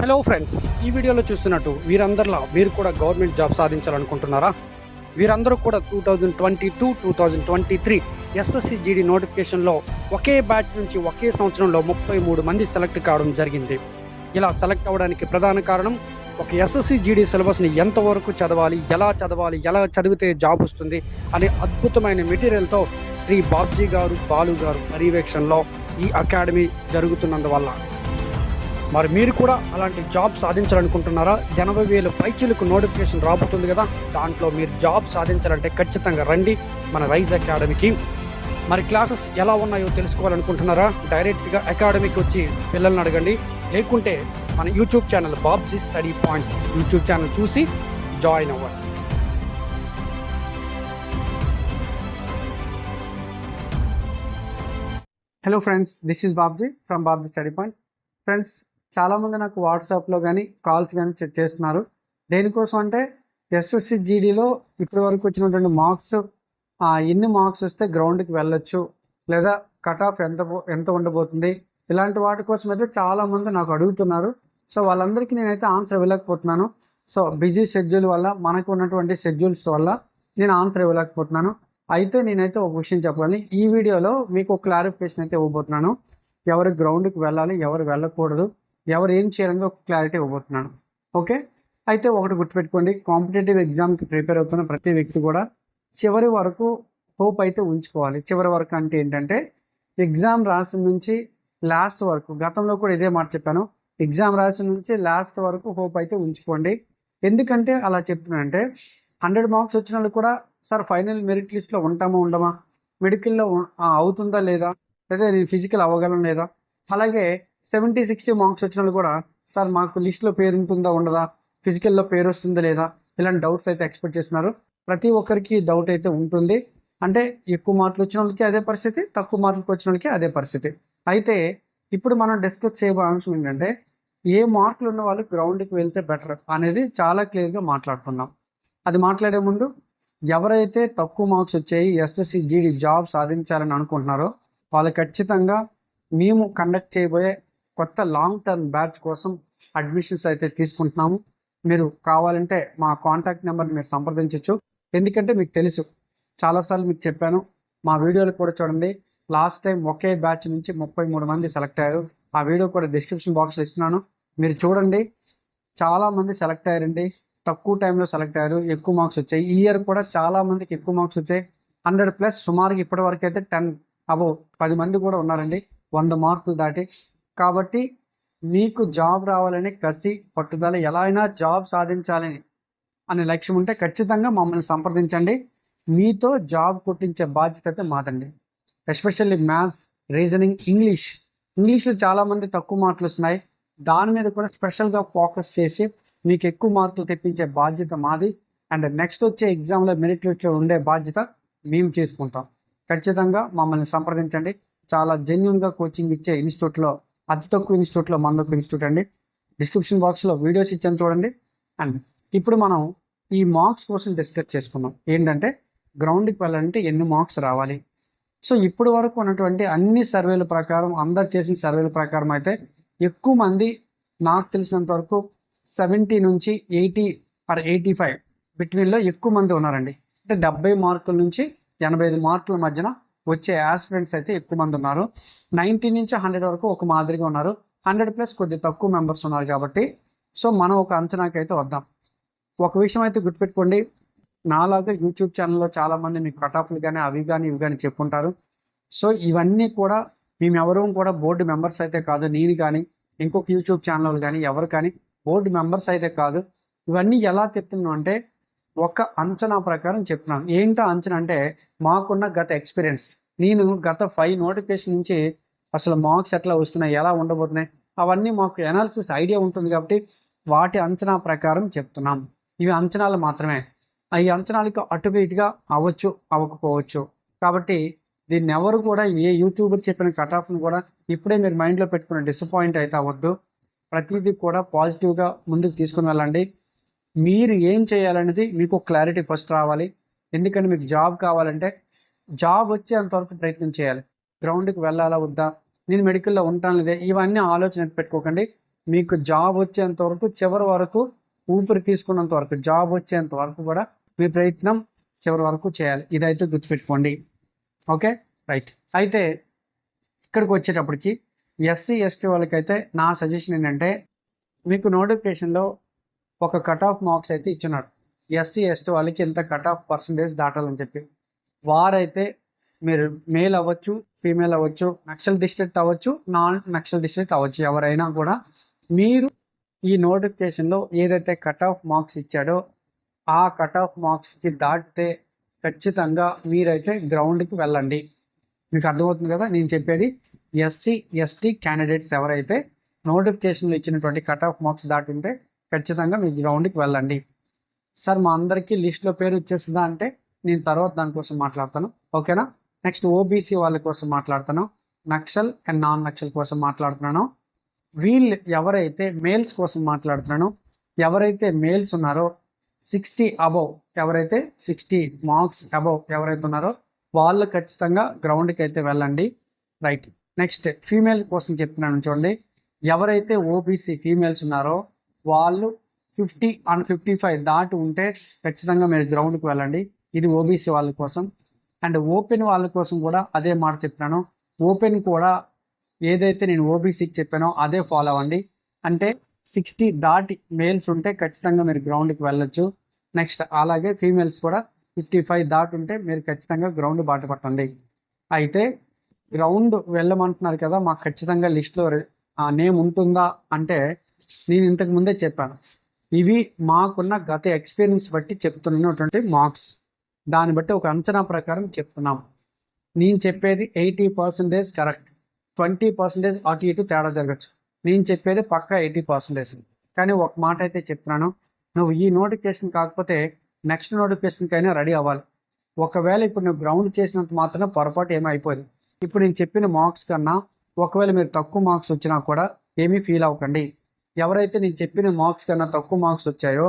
Hello friends ఈ వీడియోలో చూస్తున్నట్టు వీరందరిలో మీరు కూడా గవర్నమెంట్ జాబ్ సాధించాలనుకుంటున్నారా? వీరందరూ కూడా two thousand twenty two two thousand twenty three SSC GD నోటిఫికేషన్లో ఒకే బ్యాచ్ నుంచి ఒకే సంవత్సరంలో ముప్పై మూడు మంది సెలెక్ట్ కావడం జరిగింది. ఇలా సెలెక్ట్ అవ్వడానికి ప్రధాన కారణం ఒక ఎస్ఎస్సి జీడీ సిలబస్ని ఎంతవరకు చదవాలి ఎలా చదవాలి ఎలా చదివితే జాబ్ వస్తుంది అనే అద్భుతమైన మెటీరియల్తో శ్రీ బాబ్జీ గారు బాలు గారు పర్యవేక్షణలో ఈ అకాడమీ జరుగుతున్నందువల్ల. మరి మీరు కూడా అలాంటి జాబ్ సాధించాలనుకుంటున్నారా? ఎనభై వేలు పైచీలకు నోటిఫికేషన్ రాబోతుంది కదా దాంట్లో మీరు జాబ్ సాధించాలంటే ఖచ్చితంగా రండి మన రైజ్ అకాడమీకి. మరి క్లాసెస్ ఎలా ఉన్నాయో తెలుసుకోవాలనుకుంటున్నారా? డైరెక్ట్గా అకాడమీకి వచ్చి పిల్లల్ని అడగండి. లేకుంటే మన YouTube channel Babji study point YouTube channel చూసి జాయిన్ అవ్వండి hello friends this is Babji from Babji study point friends చాలామంది నాకు వాట్సాప్లో కానీ కాల్స్ కానీ చెక్ చేస్తున్నారు. దేనికోసం అంటే ఎస్ఎస్సి జీడీలో ఇప్పటి వరకు వచ్చినటువంటి మార్క్స్ ఎన్ని మార్క్స్ వస్తే గ్రౌండ్కి వెళ్ళొచ్చు లేదా కట్ ఆఫ్ ఎంత ఎంత ఉండబోతుంది ఇలాంటి వాటి కోసం అయితే చాలామంది నాకు అడుగుతున్నారు. సో వాళ్ళందరికీ నేనైతే ఆన్సర్ ఇవ్వలేకపోతున్నాను. సో బిజీ షెడ్యూల్ వల్ల మనకు ఉన్నటువంటి షెడ్యూల్స్ వల్ల నేను ఆన్సర్ ఇవ్వలేకపోతున్నాను. అయితే నేనైతే ఒక విషయం చెప్పాలి. ఈ వీడియోలో మీకు క్లారిఫికేషన్ అయితే ఇవ్వబోతున్నాను. ఎవరు గ్రౌండ్కి వెళ్ళాలి ఎవరు వెళ్ళకూడదు ఎవరు ఏం చేయాలని ఒక క్లారిటీ ఇవ్వబోతున్నాను ఓకే అయితే ఒకటి గుర్తుపెట్టుకోండి. కాంపిటేటివ్ ఎగ్జామ్కి ప్రిపేర్ అవుతున్న ప్రతి వ్యక్తి కూడా చివరి వరకు హోప్ అయితే ఉంచుకోవాలి. చివరి వరకు అంటే ఏంటంటే ఎగ్జామ్ రాసిన నుంచి లాస్ట్ వరకు గతంలో కూడా ఇదే మాట చెప్పాను. ఎగ్జామ్ రాసిన నుంచి లాస్ట్ వరకు హోప్ అయితే ఉంచుకోండి. ఎందుకంటే అలా చెప్తున్నానంటే హండ్రెడ్ మార్క్స్ వచ్చిన వాళ్ళు కూడా సార్ ఫైనల్ మెరిట్ లిస్ట్లో ఉంటామా ఉండమా? మెడికల్లో అవుతుందా లేదా? లేదా నేను ఫిజికల్ అవ్వగలను లేదా? అలాగే సెవెంటీ సిక్స్టీ మార్క్స్ వచ్చిన వాళ్ళు కూడా సార్ మాకు లిస్ట్లో పేరు ఉంటుందా ఉండదా? ఫిజికల్లో పేరు వస్తుందా లేదా? ఇలాంటి డౌట్స్ అయితే ఎక్స్పెక్ట్ చేస్తున్నారు. ప్రతి ఒక్కరికి డౌట్ అయితే ఉంటుంది. అంటే ఎక్కువ మార్కులు వచ్చిన వాళ్ళకి అదే పరిస్థితి తక్కువ మార్కులకు వచ్చిన వాళ్ళకి అదే పరిస్థితి. అయితే ఇప్పుడు మనం డిస్కస్ చేయబోయే అంశం ఏంటంటే ఏ మార్కులు ఉన్న వాళ్ళు గ్రౌండ్కి వెళ్తే బెటర్ అనేది చాలా క్లియర్గా మాట్లాడుకుందాం. అది మాట్లాడే ముందు ఎవరైతే తక్కువ మార్క్స్ వచ్చాయి ఎస్ఎస్సి జీడీ జాబ్ సాధించాలని అనుకుంటున్నారో వాళ్ళు ఖచ్చితంగా మేము కండక్ట్ చేయబోయే కొత్త లాంగ్ టర్మ్ బ్యాచ్ కోసం అడ్మిషన్స్ అయితే తీసుకుంటున్నాము. మీరు కావాలంటే మా కాంటాక్ట్ నెంబర్ మీరు సంప్రదించవచ్చు ఎందుకంటే మీకు తెలుసు చాలాసార్లు మీకు చెప్పాను మా వీడియోలు కూడా చూడండి. లాస్ట్ టైం ఒకే బ్యాచ్ నుంచి ముప్పై మూడు మంది సెలెక్ట్ అయ్యారు. ఆ వీడియో కూడా డిస్క్రిప్షన్ బాక్స్లో ఇస్తున్నాను. మీరు చూడండి చాలామంది సెలెక్ట్ అయ్యారండి. తక్కువ టైంలో సెలెక్ట్ అయ్యారు ఎక్కువ మార్క్స్ వచ్చాయి. ఈ ఇయర్ కూడా చాలా మందికి ఎక్కువ మార్క్స్ వచ్చాయి. హండ్రెడ్ ప్లస్ సుమారుగా ఇప్పటివరకు అయితే టెన్ అబో పది మంది కూడా ఉన్నారండి. వంద మార్కులు దాటి కాబట్టి మీకు జాబ్ రావాలని కసి పట్టుదల ఎలా అయినా జాబ్ సాధించాలని అనే లక్ష్యం ఉంటే ఖచ్చితంగా మమ్మల్ని సంప్రదించండి. మీతో జాబ్ కొట్టించే బాధ్యత అయితే మాదండి. Especially maths reasoning English. ఇంగ్లీష్లో చాలామంది తక్కువ మార్కులు వస్తున్నాయి. దాని మీద కూడా స్పెషల్గా ఫోకస్ చేసి మీకు ఎక్కువ మార్కులు తెప్పించే బాధ్యత మాది. అండ్ నెక్స్ట్ వచ్చే ఎగ్జామ్లో మెరిట్ లిస్ట్లో ఉండే బాధ్యత మేము చేసుకుంటాం. ఖచ్చితంగా మమ్మల్ని సంప్రదించండి. చాలా జెన్యున్గా కోచింగ్ ఇచ్చే ఇన్స్టిట్యూట్లో అతి తక్కువ ఇన్స్టిట్యూట్లో మందొక ఇన్స్టిట్యూట్ అండి. డిస్క్రిప్షన్ బాక్స్లో వీడియోస్ ఇచ్చాను చూడండి. అండ్ ఇప్పుడు మనం ఈ మార్క్స్ కోసం డిస్కస్ చేసుకున్నాం ఏంటంటే గ్రౌండ్కి వెళ్ళాలంటే ఎన్ని మార్క్స్ రావాలి? సో ఇప్పుడు వరకు ఉన్నటువంటి అన్ని సర్వేల ప్రకారం అందరు చేసిన సర్వేల ప్రకారం అయితే ఎక్కువ మంది నాకు తెలిసినంత వరకు సెవెంటీ నుంచి ఎయిటీ ఆర్ ఎయిటీ ఫైవ్ బిట్వీన్లో ఎక్కువ మంది ఉన్నారండి. అంటే డెబ్బై మార్కుల నుంచి ఎనభై ఐదు మార్కుల మధ్యన వచ్చే ఆస్పిరెంట్స్ అయితే ఎక్కువ మంది ఉన్నారు. నైంటీ నుంచి హండ్రెడ్ వరకు ఒక మాదిరిగా ఉన్నారు. హండ్రెడ్ ప్లస్ కొద్ది తక్కువ మెంబర్స్ ఉన్నారు కాబట్టి సో మనం ఒక అంచనాకైతే వద్దాం. ఒక విషయం అయితే గుర్తుపెట్టుకోండి. నాలాగా యూట్యూబ్ ఛానల్లో చాలామంది మీకు కట్ ఆఫ్లు కానీ అవి కానీ ఇవి కానీ చెప్పుంటారు. సో ఇవన్నీ కూడా మేము కూడా బోర్డు మెంబర్స్ అయితే కాదు నేను కానీ ఇంకొక యూట్యూబ్ ఛానల్ కానీ ఎవరు కానీ బోర్డు మెంబర్స్ అయితే కాదు. ఇవన్నీ ఎలా చెప్తున్నాం అంటే ఒక అంచనా ప్రకారం చెప్తున్నాను. ఏంటో అంచనా అంటే మాకున్న గత ఎక్స్పీరియన్స్. నేను గత ఫైవ్ నోటిఫికేషన్ నుంచి అసలు మార్క్స్ ఎట్లా వస్తున్నాయి ఎలా ఉండబోతున్నాయి అవన్నీ మాకు ఎనాలిసిస్ ఐడియా ఉంటుంది కాబట్టి వాటి అంచనా ప్రకారం చెప్తున్నాం. ఇవి అంచనాలు మాత్రమే. ఈ అంచనాలకు అటు ఇటుగా అవ్వచ్చు అవ్వకపోవచ్చు. కాబట్టి దీన్ని ఎవరు కూడా ఏ యూట్యూబర్ చెప్పిన కట్ ఆఫ్ను కూడా ఇప్పుడే మీరు మైండ్లో పెట్టుకుని డిసప్పాయింట్ అయితే అవ్వద్దు. ప్రతిదీ కూడా పాజిటివ్గా ముందుకు తీసుకుని వెళ్ళండి. మీరు ఏం చేయాలనేది మీకు క్లారిటీ ఫస్ట్ రావాలి. ఎందుకంటే మీకు జాబ్ కావాలంటే జాబ్ వచ్చేంత వరకు ప్రయత్నం చేయాలి. గ్రౌండ్కి వెళ్ళాలా వద్దా? నేను మెడికల్లో ఉంటాను లేదా? ఇవన్నీ ఆలోచన పెట్టుకోకండి. మీకు జాబ్ వచ్చేంత వరకు చివరి వరకు ఊపిరి తీసుకున్నంత వరకు జాబ్ వచ్చేంత వరకు కూడా మీ ప్రయత్నం చివరి వరకు చేయాలి. ఇదైతే గుర్తుపెట్టుకోండి. ఓకే? రైట్. అయితే ఇక్కడికి వచ్చేటప్పటికి ఎస్సీ ఎస్టీ వాళ్ళకైతే నా సజెషన్ ఏంటంటే మీకు నోటిఫికేషన్లో ఒక కట్ ఆఫ్ మార్క్స్ అయితే ఇచ్చున్నాడు. ఎస్సీ ఎస్టీ వాళ్ళకి ఎంత కట్ ఆఫ్ పర్సంటేజ్ దాటాలని చెప్పి. వారైతే మీరు మేల్ అవ్వచ్చు ఫీమేల్ అవ్వచ్చు నక్సల్ డిస్ట్రిక్ట్ అవ్వచ్చు నాన్ నక్సల్ డిస్ట్రిక్ట్ అవ్వచ్చు. ఎవరైనా కూడా మీరు ఈ నోటిఫికేషన్లో ఏదైతే కట్ ఆఫ్ మార్క్స్ ఇచ్చాడో ఆ కట్ ఆఫ్ మార్క్స్కి దాటితే ఖచ్చితంగా మీరైతే గ్రౌండ్కి వెళ్ళండి. మీకు అర్థమవుతుంది కదా? నేను చెప్పేది ఎస్సీ ఎస్టీ క్యాండిడేట్స్ ఎవరైతే నోటిఫికేషన్లో ఇచ్చినటువంటి కట్ ఆఫ్ మార్క్స్ దాటింటే ఖచ్చితంగా మీ గ్రౌండ్కి వెళ్ళండి. సార్ మా అందరికీ లిస్ట్లో పేరు వచ్చేస్తుందా అంటే నేను తర్వాత దానికోసం మాట్లాడతాను. ఓకేనా? నెక్స్ట్ ఓబీసీ వాళ్ళ కోసం మాట్లాడతాను. నక్సల్ అండ్ నాన్ నక్సల్ కోసం మాట్లాడుతున్నాను. వీళ్ళు ఎవరైతే మేల్స్ కోసం మాట్లాడుతున్నానో ఎవరైతే మేల్స్ ఉన్నారో సిక్స్టీ అబవ్ ఎవరైతే సిక్స్టీ మార్క్స్ అబవ్ ఎవరైతే ఉన్నారో వాళ్ళు ఖచ్చితంగా గ్రౌండ్కి అయితే వెళ్ళండి. రైట్. నెక్స్ట్ ఫీమేల్ కోసం చెప్తున్నాను చూడండి. ఎవరైతే ఓబీసీ ఫీమేల్స్ ఉన్నారో వాళ్ళు ఫిఫ్టీ అండ్ ఫిఫ్టీ ఫైవ్ దాటి ఉంటే ఖచ్చితంగా మీరు గ్రౌండ్కి వెళ్ళండి. ఇది ఓబీసీ వాళ్ళ కోసం. అండ్ ఓపెన్ వాళ్ళ కోసం కూడా అదే మాట చెప్పినాను ఓపెన్ కూడా ఏదైతే నేను ఓబీసీకి చెప్పానో అదే ఫాలో అవ్వండి. అంటే సిక్స్టీ దాటి మేల్స్ ఉంటే ఖచ్చితంగా మీరు గ్రౌండ్కి వెళ్ళొచ్చు. నెక్స్ట్ అలాగే ఫీమేల్స్ కూడా ఫిఫ్టీ ఫైవ్ దాటి ఉంటే మీరు ఖచ్చితంగా గ్రౌండ్ బాట పట్టండి. అయితే గ్రౌండ్ వెళ్ళమంటున్నారు కదా మాకు ఖచ్చితంగా లిస్ట్లో నేమ్ ఉంటుందా అంటే నేను ఇంతకు ముందే చెప్పాను. ఇవి మాకున్న గత ఎక్స్పీరియన్స్ బట్టి చెప్తున్నటువంటి మార్క్స్ దాన్ని బట్టి ఒక అంచనా ప్రకారం చెప్తున్నాం. నేను చెప్పేది eighty percentage correct twenty percentage అటు ఇటు తేడా జరగచ్చు. నేను చెప్పేది పక్క ఎయిటీ పర్సెంటేజ్ కానీ ఒక మాట అయితే చెప్తున్నాను. నువ్వు ఈ నోటిఫికేషన్ కాకపోతే నెక్స్ట్ నోటిఫికేషన్కైనా రెడీ అవ్వాలి. ఒకవేళ ఇప్పుడు నువ్వు గ్రౌండ్ చేసినంత మాత్రం పొరపాటు ఏమీ అయిపోయింది ఇప్పుడు నేను చెప్పిన మార్క్స్ కన్నా ఒకవేళ మీరు తక్కువ మార్క్స్ వచ్చినా కూడా ఏమీ ఫీల్ అవ్వకండి. ఎవరైతే నేను చెప్పిన మార్క్స్ కన్నా తక్కువ మార్క్స్ వచ్చాయో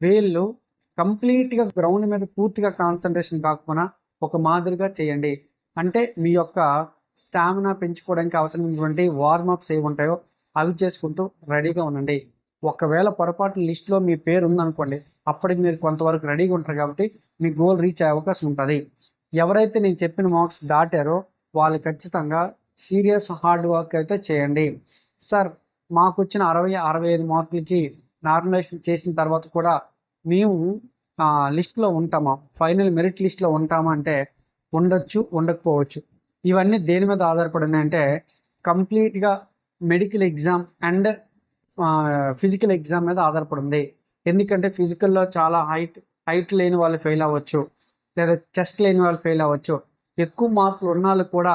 వీళ్ళు కంప్లీట్గా గ్రౌండ్ మీద పూర్తిగా కాన్సన్ట్రేషన్ కాకపోయినా ఒక మాదిరిగా చేయండి. అంటే మీ యొక్క స్టామినా పెంచుకోవడానికి అవసరమైనటువంటి వార్మప్స్ ఏవి ఉంటాయో అవి చేసుకుంటూ రెడీగా ఉండండి. ఒకవేళ పొరపాటు లిస్ట్లో మీ పేరు ఉందనుకోండి అప్పటికి మీరు కొంతవరకు రెడీగా ఉంటారు కాబట్టి మీ గోల్ రీచ్ అయ్యే అవకాశం ఉంటుంది. ఎవరైతే నేను చెప్పిన మార్క్స్ దాటారో వాళ్ళు ఖచ్చితంగా సీరియస్ హార్డ్ వర్క్ అయితే చేయండి. సార్ మాకు వచ్చిన అరవై అరవై ఐదు మార్కులకి నార్మలైజేషన్ చేసిన తర్వాత కూడా మేము లిస్ట్లో ఉంటామా? ఫైనల్ మెరిట్ లిస్ట్లో ఉంటామా అంటే ఉండొచ్చు ఉండకపోవచ్చు. ఇవన్నీ దేని మీద ఆధారపడి అంటే కంప్లీట్గా medical exam and physical exam మీద ఆధారపడి ఉంది ఎందుకంటే ఫిజికల్లో చాలా హైట్ హైట్ లేని వాళ్ళు ఫెయిల్ అవ్వచ్చు లేదా చెస్ట్ లేని వాళ్ళు ఫెయిల్ అవ్వచ్చు. ఎక్కువ మార్కులు ఉన్న వాళ్ళు కూడా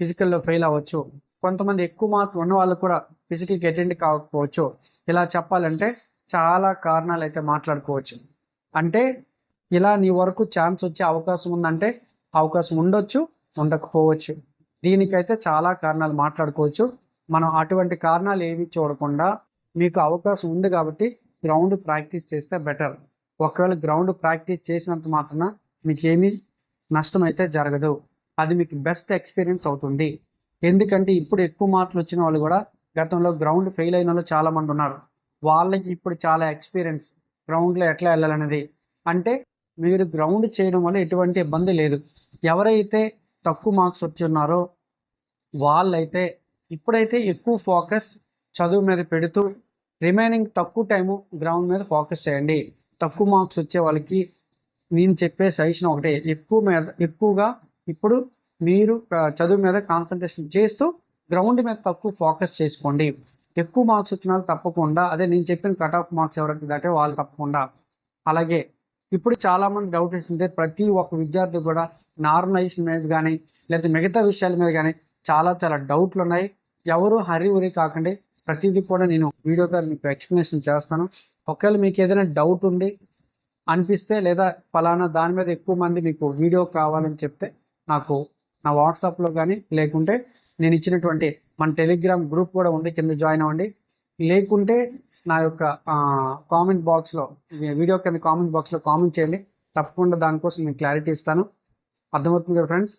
ఫిజికల్లో ఫెయిల్ అవ్వచ్చు. కొంతమంది ఎక్కువ మార్కులు ఉన్న వాళ్ళు కూడా ఫిజికల్కి అటెండ్ కాకపోవచ్చు. ఇలా చెప్పాలంటే చాలా కారణాలు అయితే మాట్లాడుకోవచ్చు. అంటే ఇలా నీ వరకు ఛాన్స్ వచ్చే అవకాశం ఉందంటే అవకాశం ఉండొచ్చు ఉండకపోవచ్చు. దీనికైతే చాలా కారణాలు మాట్లాడుకోవచ్చు. మనం అటువంటి కారణాలు ఏవి చూడకుండా మీకు అవకాశం ఉంది కాబట్టి గ్రౌండ్ ప్రాక్టీస్ చేస్తే బెటర్. ఒకవేళ గ్రౌండ్ ప్రాక్టీస్ చేసినంత మాత్రాన మీకు ఏమి నష్టం అయితే జరగదు. అది మీకు బెస్ట్ ఎక్స్పీరియన్స్ అవుతుంది. ఎందుకంటే ఇప్పుడు ఎక్కువ మార్కులు వచ్చిన వాళ్ళు కూడా గతంలో గ్రౌండ్ ఫెయిల్ అయిన వాళ్ళు చాలామంది ఉన్నారు. వాళ్ళకి ఇప్పుడు చాలా ఎక్స్పీరియన్స్ గ్రౌండ్లో ఎట్లా వెళ్ళాలనేది. అంటే మీరు గ్రౌండ్ చేయడం వల్ల ఎటువంటి ఇబ్బంది లేదు. ఎవరైతే తక్కువ మార్క్స్ వచ్చి ఉన్నారో వాళ్ళైతే ఇప్పుడైతే ఎక్కువ ఫోకస్ చదువు మీద పెడుతూ రిమైనింగ్ తక్కువ టైము గ్రౌండ్ మీద ఫోకస్ చేయండి. తక్కువ మార్క్స్ వచ్చే వాళ్ళకి నేను చెప్పే సజెషన్ ఒకటే. ఎక్కువ మీద ఎక్కువగా ఇప్పుడు మీరు చదువు మీద కాన్సన్ట్రేషన్ చేస్తూ గ్రౌండ్ మీద తక్కువ ఫోకస్ చేసుకోండి. ఎక్కువ మార్క్స్ వచ్చిన వాళ్ళు తప్పకుండా అదే నేను చెప్పిన కట్ ఆఫ్ మార్క్స్ ఎవరైతే దాటే వాళ్ళు తప్పకుండా. అలాగే ఇప్పుడు చాలామంది డౌట్ వచ్చింటే ప్రతి ఒక్క విద్యార్థి కూడా నార్మలైజేషన్ మీద కానీ లేదా మిగతా విషయాల మీద కానీ చాలా చాలా డౌట్లు ఉన్నాయి. ఎవరు హరి ఉరి కాకండి. ప్రతిదీ కూడా నేను వీడియో మీకు ఎక్స్ప్లెనేషన్ చేస్తాను. ఒకవేళ మీకు ఏదైనా డౌట్ ఉండి అనిపిస్తే లేదా ఫలానా దాని మీద ఎక్కువ మంది మీకు వీడియో కావాలని చెప్తే నాకు నా వాట్సాప్లో కానీ లేకుంటే నేను ఇచ్చినటువంటి మన టెలిగ్రామ్ గ్రూప్ కూడా ఉంది కింద జాయిన్ అవ్వండి. లేకుంటే నా యొక్క కామెంట్ బాక్స్లో వీడియో కింద కామెంట్ బాక్స్లో కామెంట్ చేయండి. తప్పకుండా దానికోసం నేను క్లారిటీ ఇస్తాను. అర్థమవుతుంది కదా ఫ్రెండ్స్?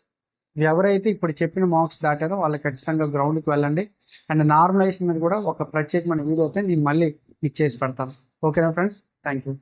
ఎవరైతే ఇప్పుడు చెప్పిన మార్క్స్ దాటారో వాళ్ళు ఖచ్చితంగా గ్రౌండ్కి వెళ్ళండి. అండ్ నార్మలైజేషన్ మీద కూడా ఒక ప్రత్యేకమైన వీడియో అయితే నేను మళ్ళీ మీకు చేసి పెడతాను. ఓకేనా ఫ్రెండ్స్? Thank you